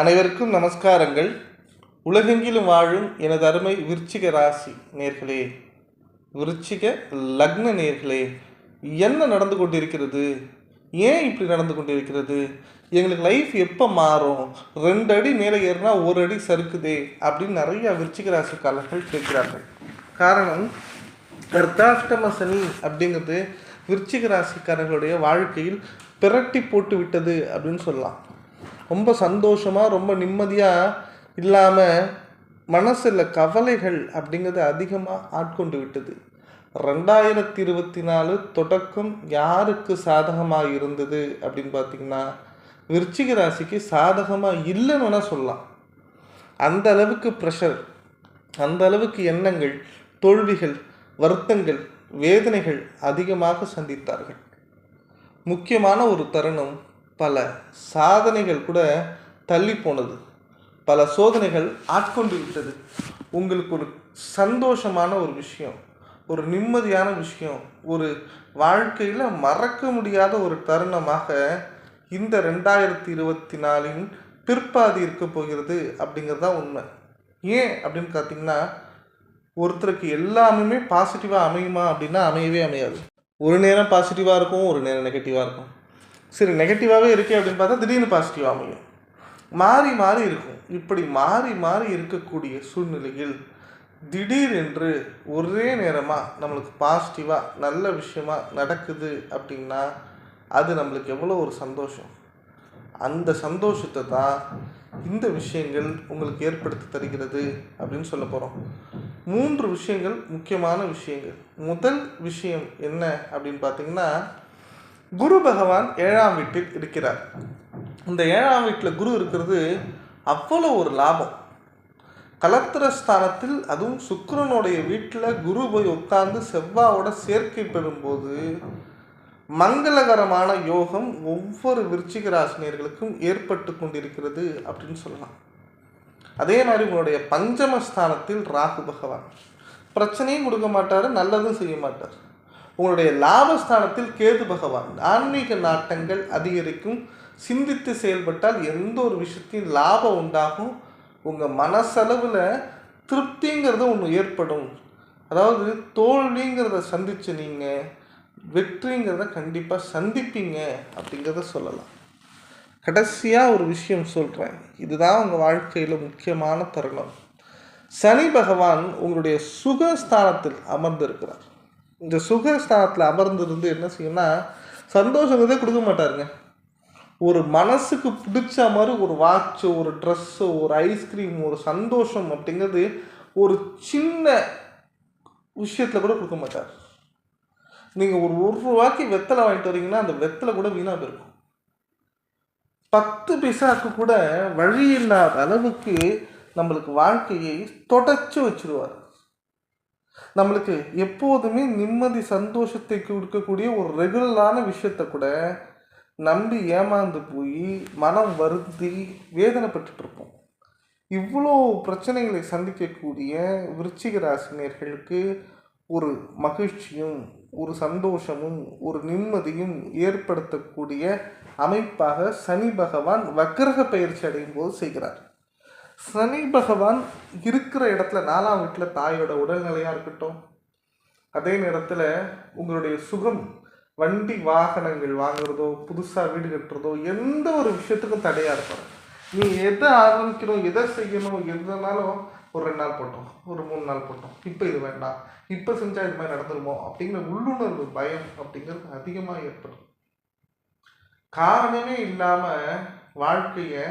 அனைவருக்கும் நமஸ்காரங்கள். உலகெங்கிலும் வாழும் எனது அருமை விருச்சிக ராசி நேர்களே. விருச்சிக லக்ன நேர்களே என்ன நடந்து கொண்டிருக்கிறது? ஏன் இப்படி நடந்து கொண்டிருக்கிறது? எங்களுக்கு லைஃப் எப்போ மாறும்? ரெண்டு அடி மேலே ஏறினா ஒரு அடி சறுக்குதே அப்படின்னு நிறையா விருச்சிக ராசிக்காரர்கள் கேட்கிறார்கள். காரணம் அர்த்தாஷ்டம சனி அப்படிங்கிறது விருச்சிக ராசிக்காரர்களுடைய வாழ்க்கையில் பிரட்டி போட்டு விட்டது அப்படின்னு சொல்லலாம். ரொம்ப சந்தோஷமாக ரொம்ப நிம்மதியாக இல்லாமல் மனசில் கவலைகள் அப்படிங்கிறது அதிகமாக ஆட்கொண்டு விட்டது. ரெண்டாயிரத்தி இருபத்தி நாலு தொடக்கம் யாருக்கு சாதகமாக இருந்தது அப்படின்னு பார்த்தீங்கன்னா விருச்சிக ராசிக்கு சாதகமாக இல்லைன்னு வேணால் சொல்லலாம். அந்த அளவுக்கு ப்ரெஷர் அந்த அளவுக்கு எண்ணங்கள் தோல்விகள் வருத்தங்கள் வேதனைகள் அதிகமாக சந்தித்தார்கள். முக்கியமான ஒரு தருணம் பல சாதனைகள் கூட தள்ளி போனது. பல சோதனைகள் ஆட்கொண்டு விட்டது. உங்களுக்கு ஒரு சந்தோஷமான ஒரு விஷயம் ஒரு நிம்மதியான விஷயம் ஒரு வாழ்க்கையில் மறக்க முடியாத ஒரு தருணமாக இந்த ரெண்டாயிரத்தி இருபத்தி நாலின் பிற்பாதி இருக்க போகிறது அப்படிங்கிறது தான் உண்மை. ஏன் அப்படின்னு பார்த்தீங்கன்னா ஒருத்தருக்கு எல்லாமே பாசிட்டிவாக அமையுமா அப்படின்னா அமையவே அமையாது. ஒரு நேரம் பாசிட்டிவாக இருக்கும் ஒரு நேரம் நெகட்டிவாக இருக்கும். சரி நெகட்டிவாகவே இருக்கே அப்படின்னு பார்த்தா திடீர்னு பாசிட்டிவாக அமையும். மாறி மாறி இருக்கும். இப்படி மாறி மாறி இருக்கக்கூடிய சூழ்நிலையில் திடீரென்று ஒரே நேரமாக நம்மளுக்கு பாசிட்டிவாக நல்ல விஷயமா நடக்குது அப்படின்னா அது நம்மளுக்கு எவ்வளோ ஒரு சந்தோஷம். அந்த சந்தோஷத்தை தான் இந்த விஷயங்கள் உங்களுக்கு ஏற்படுத்தி தருகிறது அப்படின்னு சொல்ல போகிறோம் மூன்று விஷயங்கள் முக்கியமான விஷயங்கள். முதல் விஷயம் என்ன அப்படின்னு பார்த்தீங்கன்னா குரு பகவான் ஏழாம் வீட்டில் இருக்கிறார். இந்த ஏழாம் வீட்டில் குரு இருக்கிறது அவ்வளோ ஒரு லாபம். கலத்திரஸ்தானத்தில் அதுவும் சுக்கரனுடைய வீட்டில் குரு போய் உட்கார்ந்து செவ்வாவோட சேர்க்கை பெறும்போது மங்களகரமான யோகம் ஒவ்வொரு விருச்சிக ராசினியர்களுக்கும் ஏற்பட்டு கொண்டிருக்கிறது அப்படின்னு சொல்லலாம். அதே மாதிரி உங்களுடைய பஞ்சமஸ்தானத்தில் ராகு பகவான். பிரச்சனையும் கொடுக்க மாட்டார் நல்லதும் செய்ய மாட்டார். உங்களுடைய லாபஸ்தானத்தில் கேது பகவான். ஆன்மீக நாட்டங்கள் அதிகரிக்கும். சிந்தித்து செயல்பட்டால் எந்த ஒரு விஷயத்தையும் லாபம் உண்டாகும்? உங்கள் மனசளவில் திருப்திங்கிறது ஒன்று ஏற்படும். அதாவது தோல்விங்கிறத சந்திச்சு நீங்கள் வெற்றிங்கிறத கண்டிப்பாக சந்திப்பீங்க அப்படிங்கிறத சொல்லலாம். கடைசியாக ஒரு விஷயம் சொல்கிறேன் இதுதான் உங்கள் வாழ்க்கையில் முக்கியமான தருணம். சனி பகவான் உங்களுடைய சுகஸ்தானத்தில் அமர்ந்திருக்கிறார். இந்த சுகஸ்தானத்தில் அமர்ந்திருந்து என்ன செய்யும்னா சந்தோஷங்கிறதே கொடுக்க மாட்டாருங்க. ஒரு மனசுக்கு பிடிச்ச மாதிரி ஒரு வாட்சோ ஒரு ட்ரெஸ்ஸோ ஒரு ஐஸ்கிரீம் ஒரு சந்தோஷம் அப்படிங்கிறது ஒரு சின்ன விஷயத்தில் கூட கொடுக்க மாட்டார். நீங்கள் ஒரு ஒரு ரூபாய்க்கு வெத்தலை வாங்கிட்டு வரீங்கன்னா அந்த வெத்தலை கூட வீணாக போயிருக்கும். பத்து பைசாவுக்கு கூட வழி இல்லாத அளவுக்கு நம்மளுக்கு வாழ்க்கையை தொடச்சி வச்சிருவார். நம்மளுக்கு எப்போதுமே நிம்மதி சந்தோஷத்தை கொடுக்கக்கூடிய ஒரு ரெகுலரான விஷயத்த கூட நம்பி ஏமாந்து போய் மனம் வருந்தி வேதனைப்பட்டுட்டு இருப்போம். இவ்வளோ பிரச்சனைகளை சந்திக்கக்கூடிய விருச்சிக ராசினியர்களுக்கு ஒரு மகிழ்ச்சியும் ஒரு சந்தோஷமும் ஒரு நிம்மதியும் ஏற்படுத்தக்கூடிய அமைப்பாக சனி பகவான் வக்கிரக பயிற்சி அடையும் போது செய்கிறார். சனி பகவான் இருக்கிற இடத்துல நாலாம் வீட்டில் தாயோட உடல்நிலையாக இருக்கட்டும் அதே நேரத்தில் உங்களுடைய சுகம் வண்டி வாகனங்கள் வாங்குறதோ புதுசாக வீடு கட்டுறதோ எந்த ஒரு விஷயத்துக்கும் தடையாக இருப்பாரு நீ எதை ஆரம்பிக்கணும் எதை செய்யணும் எதுனாலும் ஒரு ரெண்டு நாள் போட்டோம் ஒரு மூணு நாள் போட்டோம். இப்போ இது வேண்டாம். இப்போ செஞ்சால் இது மாதிரி நடந்துருமோ? அப்படிங்கிற உள்ளுணர்வு பயம் அப்படிங்கிறது அதிகமாக ஏற்படும். காரணமே இல்லாமல் வாழ்க்கையை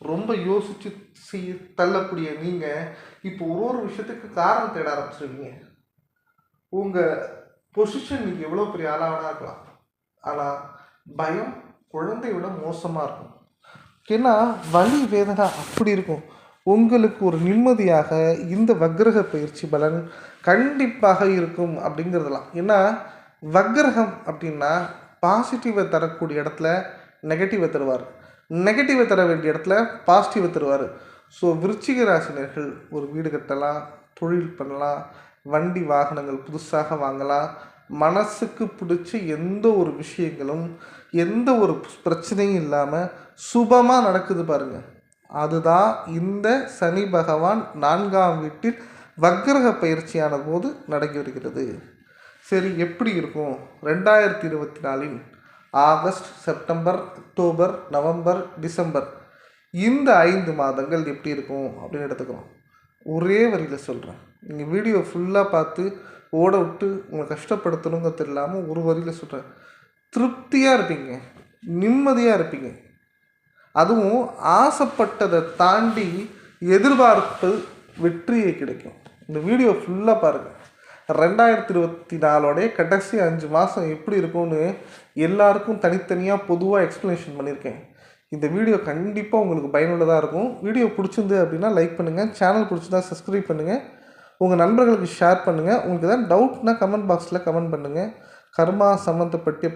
ரொம்ப யோசித்து செய்ய தள்ளக்கூடிய நீங்கள் இப்போ ஒரு ஒரு விஷயத்துக்கு காரணம் தேட ஆரம்பிச்சிருவீங்க. உங்கள் பொசிஷன் நீங்கள் எவ்வளோ பெரிய ஆளாக இருக்கலாம். ஆனால் பயம் குழந்தை விட மோசமாக இருக்கும். ஏன்னா வலி வேதனை அப்படி இருக்கும். உங்களுக்கு ஒரு நிம்மதியாக இந்த வக்ரக பயிற்சி பலன் கண்டிப்பாக இருக்கும் அப்படிங்கிறதெல்லாம். ஏன்னா வக்ரகம் அப்படின்னா பாசிட்டிவை தரக்கூடிய இடத்துல நெகட்டிவை தருவார். நெகட்டிவை தர வேண்டிய இடத்துல பாசிட்டிவை தருவார். ஸோ விருச்சிக ராசினர்கள் ஒரு வீடு கட்டலாம் தொழில் பண்ணலாம் வண்டி வாகனங்கள் புதுசாக வாங்கலாம். மனசுக்கு பிடிச்ச எந்த ஒரு விஷயங்களும் எந்த ஒரு பிரச்சனையும் இல்லாமல் சுபமாக நடக்குது பாருங்கள் அதுதான் இந்த சனி பகவான் நான்காம் வீட்டில் வக்ரக பயிற்சியான போது நடக்கி வருகிறது. சரி எப்படி இருக்கும்? ரெண்டாயிரத்தி இருபத்தி நாலின் August September October November December. இந்த ஐந்து மாதங்கள் எப்படி இருக்கும் அப்படின்னு எடுத்துக்கிறோம் ஒரே வரியில் சொல்கிறேன் நீங்கள் வீடியோ ஃபுல்லாக பார்த்து ஓட விட்டு உங்களை கஷ்டப்படுத்தணுங்கிறது இல்லாமல் ஒரு வரியில் சொல்கிறேன் திருப்தியாக இருப்பீங்க. நிம்மதியாக இருப்பீங்க. அதுவும் ஆசைப்பட்டதை தாண்டி எதிர்பார்ப்பு வெற்றியை கிடைக்கும். இந்த வீடியோ ஃபுல்லாக பாருங்கள் ரெண்டாயிரத்தி இருபத்தி நாலோடைய கடைசி அஞ்சு மாதம் எப்படி இருக்கும்னு எல்லாருக்கும் தனித்தனியாக பொதுவாக எக்ஸ்ப்ளனேஷன் பண்ணியிருக்கேன். இந்த வீடியோ கண்டிப்பாக உங்களுக்கு பயனுள்ளதாக இருக்கும். வீடியோ பிடிச்சிருந்து அப்படின்னா லைக் பண்ணுங்கள் சேனல் பிடிச்சிருந்தா சப்ஸ்கிரைப் பண்ணுங்கள் உங்கள் நண்பர்களுக்கு ஷேர் பண்ணுங்கள் உங்களுக்கு எதாவது டவுட்னா கமெண்ட் பாக்ஸில் கமெண்ட் பண்ணுங்கள் கர்மா சம்மந்தப்பட்ட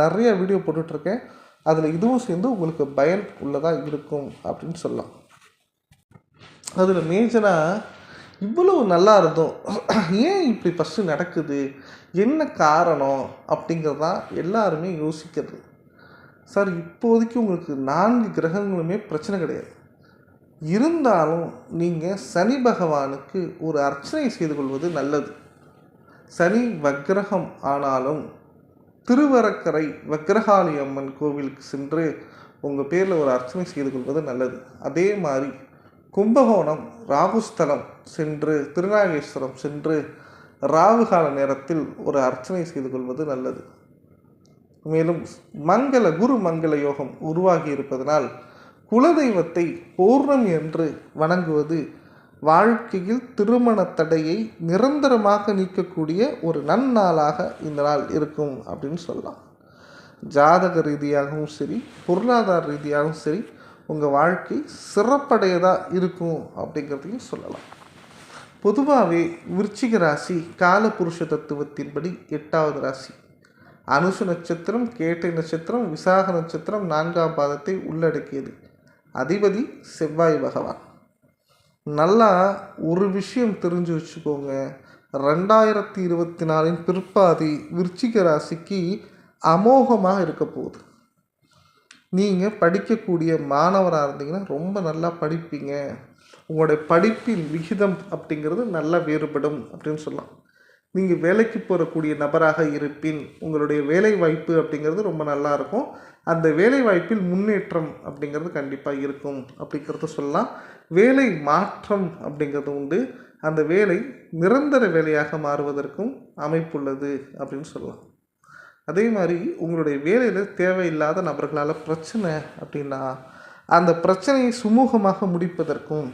நிறைய வீடியோ போட்டுட்ருக்கேன். அதில் இதுவும் சேர்ந்து உங்களுக்கு பயன் உள்ளதாக இருக்கும் அப்படின்னு சொல்லலாம். அதில் மேஜராக இவ்வளவு நல்லா இருந்தோம் ஏன் இப்படி ஃபஸ்ட்டு நடக்குது? என்ன காரணம்? அப்படிங்கிறது தான் எல்லாருமே யோசிக்கிறது. சார் இப்போதைக்கு உங்களுக்கு நான்கு கிரகங்களுமே பிரச்சனை கிடையாது. இருந்தாலும் நீங்கள் சனி பகவானுக்கு ஒரு அர்ச்சனை செய்து கொள்வது நல்லது. சனி வக்கிரகம் ஆனாலும் திருவரக்கரை வக்கிரகாளி அம்மன் கோவிலுக்கு சென்று உங்கள் பேரில் ஒரு அர்ச்சனை செய்து கொள்வது நல்லது. அதே மாதிரி கும்பகோணம் ராகுஸ்தலம் சென்று திருநாகேஸ்வரம் சென்று ராகுகால நேரத்தில் ஒரு அர்ச்சனை செய்து கொள்வது நல்லது. மேலும் மங்கள குரு மங்கள யோகம் உருவாகி இருப்பதனால் குலதெய்வத்தை பூர்ணம் என்று வணங்குவது வாழ்க்கையில் திருமண தடையை நிரந்தரமாக நீக்கக்கூடிய ஒரு நன்னாளாக இந்த நாள் இருக்கும் அப்படின்னு சொல்லலாம். ஜாதக ரீதியாகவும் சரி பொருளாதார ரீதியாகவும் சரி உங்கள் வாழ்க்கை சிறப்படையதாக இருக்கும் அப்படிங்கிறதையும் சொல்லலாம். பொதுவாகவே விருச்சிக ராசி காலபுருஷ தத்துவத்தின்படி எட்டாவது ராசி. அனுசு நட்சத்திரம் கேட்டை நட்சத்திரம் விசாக நட்சத்திரம் நான்காம் பாதத்தை உள்ளடக்கியது. அதிபதி செவ்வாய் பகவான். நல்லா ஒரு விஷயம் தெரிஞ்சு வச்சுக்கோங்க. ரெண்டாயிரத்தி இருபத்தி நாலின் பிற்பாதி விருச்சிக ராசிக்கு அமோகமாக இருக்க போகுது. நீங்கள் படிக்கக்கூடிய மாணவராக இருந்தீங்கன்னா ரொம்ப நல்லா படிப்பீங்க. உங்களுடைய படிப்பின் விகிதம் அப்படிங்கிறது நல்லா வேறுபடும் அப்படின்னு சொல்லலாம். நீங்கள் வேலைக்கு போகக்கூடிய நபராக இருப்பின் உங்களுடைய வேலை வாய்ப்பு அப்படிங்கிறது ரொம்ப நல்லா இருக்கும். அந்த வேலை வாய்ப்பில் முன்னேற்றம் அப்படிங்கிறது கண்டிப்பாக இருக்கும் அப்படிங்கிறத சொல்லலாம். வேலை மாற்றம் அப்படிங்கிறது உண்டு. அந்த வேலை நிரந்தர வேலையாக மாறுவதற்கும் அமைப்புள்ளது அப்படின்னு சொல்லலாம். அதே மாதிரி உங்களுடைய வேலையில் தேவையில்லாத நபர்களால் பிரச்சனை அப்படின்னா அந்த பிரச்சனையை சுமூகமாக முடிப்பதற்கும்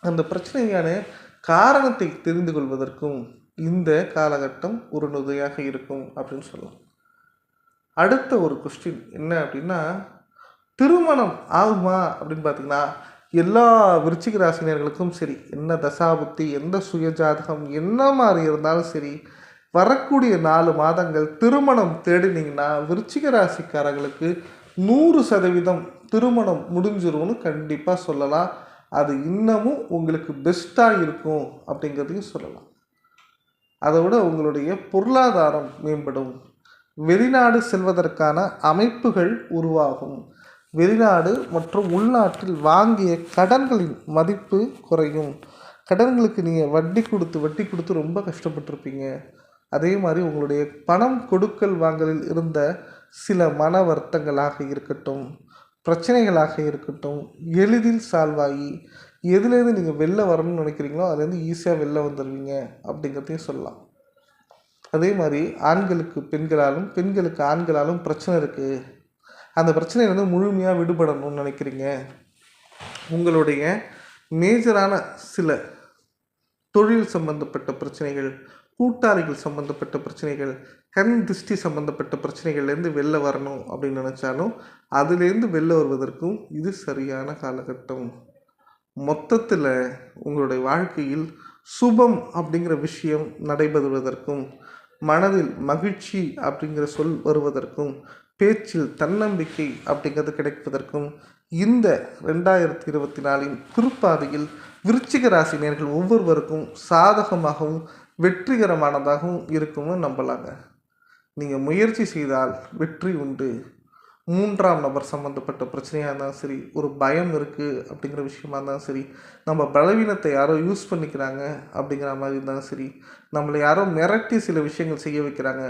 அந்த பிரச்சனையான காரணத்தை தெரிந்து கொள்வதற்கும் இந்த காலகட்டம் ஒரு இருக்கும் அப்படின்னு சொல்லலாம். அடுத்த ஒரு கொஸ்டின் என்ன அப்படின்னா திருமணம் ஆகுமா அப்படின்னு பார்த்தீங்கன்னா எல்லா விருச்சிக ராசினியர்களுக்கும் சரி என்ன தசாபுத்தி எந்த சுயஜாதகம் என்ன மாதிரி இருந்தாலும் சரி வரக்கூடிய நாலு மாதங்கள் திருமணம் தேடினீங்கன்னா விருச்சிக ராசிக்காரர்களுக்கு நூறு சதவீதம் திருமணம் முடிஞ்சிரும்னு கண்டிப்பாக சொல்லலாம். அது இன்னமும் உங்களுக்கு பெஸ்ட்டாக இருக்கும் அப்படிங்கிறதையும் சொல்லலாம். அதை விட உங்களுடைய பொருளாதாரம் மேம்படும். வெளிநாடு செல்வதற்கான அமைப்புகள் உருவாகும். வெளிநாடு மற்றும் உள்நாட்டில் வாங்கிய கடன்களின் மதிப்பு குறையும். கடன்களுக்கு நீங்கள் வட்டி கொடுத்து வட்டி கொடுத்து ரொம்ப கஷ்டப்பட்டிருப்பீங்க. அதே மாதிரி உங்களுடைய பணம் கொடுக்கல் வாங்கலில் இருந்த சில மன வருத்தங்களாக இருக்கட்டும் பிரச்சனைகளாக இருக்கட்டும் எளிதில் சால்வாகி எதுலேருந்து நீங்கள் வெளில வரணும்னு நினைக்கிறீங்களோ அதுலேருந்து ஈஸியாக வெளில வந்துடுவீங்க அப்படிங்கிறதையும் சொல்லலாம். அதே மாதிரி ஆண்களுக்கு பெண்களாலும் பெண்களுக்கு ஆண்களாலும் பிரச்சனை இருக்குது அந்த பிரச்சனையிலேருந்து முழுமையாக விடுபடணும்னு நினைக்கிறீங்க. உங்களுடைய மேஜரான சில தொழில் சம்பந்தப்பட்ட பிரச்சனைகள் கூட்டாளிகள் சம்மந்தப்பட்ட பிரச்சனைகள் கண் திருஷ்டி சம்மந்தப்பட்ட பிரச்சனைகள்லேருந்து வெளில வரணும் அப்படின்னு நினச்சாலும் அதுலேருந்து வெளில வருவதற்கும் இது சரியான காலகட்டம். மொத்தத்தில் உங்களுடைய வாழ்க்கையில் சுபம் அப்படிங்கிற விஷயம் நடைபெறுவதற்கும் மனதில் மகிழ்ச்சி அப்படிங்கிற சொல் வருவதற்கும் பேச்சில் தன்னம்பிக்கை அப்படிங்கிறது கிடைப்பதற்கும் இந்த ரெண்டாயிரத்தி இருபத்தி நாலின் திருப்பாதையில் விருச்சிக ராசினியர்கள் ஒவ்வொருவருக்கும் சாதகமாகவும் வெற்றிகரமானதாகவும் இருக்கும்னு நம்பலாங்க. நீங்கள் முயற்சி செய்தால் வெற்றி உண்டு. மூன்றாம் நபர் சம்மந்தப்பட்ட பிரச்சனையாக இருந்தாலும் சரி ஒரு பயம் இருக்குது அப்படிங்கிற விஷயமா இருந்தாலும் சரி நம்ம பலவீனத்தை யாரோ யூஸ் பண்ணிக்கிறாங்க அப்படிங்கிற மாதிரி இருந்தாலும் சரி நம்மளை யாரோ மிரட்டி சில விஷயங்கள் செய்ய வைக்கிறாங்க.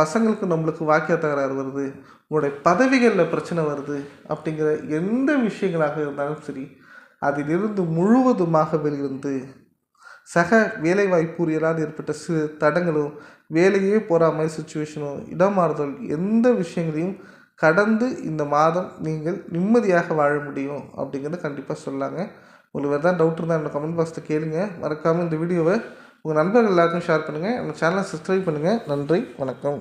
பசங்களுக்கு நம்மளுக்கு வாக்கிய தகராறு வருது. உங்களுடைய பதவிகளில் பிரச்சனை வருது அப்படிங்கிற எந்த விஷயங்களாக இருந்தாலும் சரி அதிலிருந்து முழுவதுமாக வெளியிருந்து சக வேலைவாய்ப்புரியலால் ஏற்பட்ட சிறு தடங்களும் வேலையே போகிற மாதிரி சுச்சுவேஷனும் இடமாறுதல் எந்த விஷயங்களையும் கடந்து இந்த மாதம் நீங்கள் நிம்மதியாக வாழ முடியும் அப்படிங்கிறத கண்டிப்பாக சொல்லாங்க. உங்களுக்கு வேறு தான் டவுட் இருந்தால் என்னோட கமெண்ட் பாக்ஸில் கேளுங்க. மறக்காமல் இந்த வீடியோவை உங்கள் நண்பர்கள் எல்லாருக்கும் ஷேர் பண்ணுங்கள் நம்ம சேனலை சப்ஸ்கிரைப் பண்ணுங்கள் நன்றி. வணக்கம்.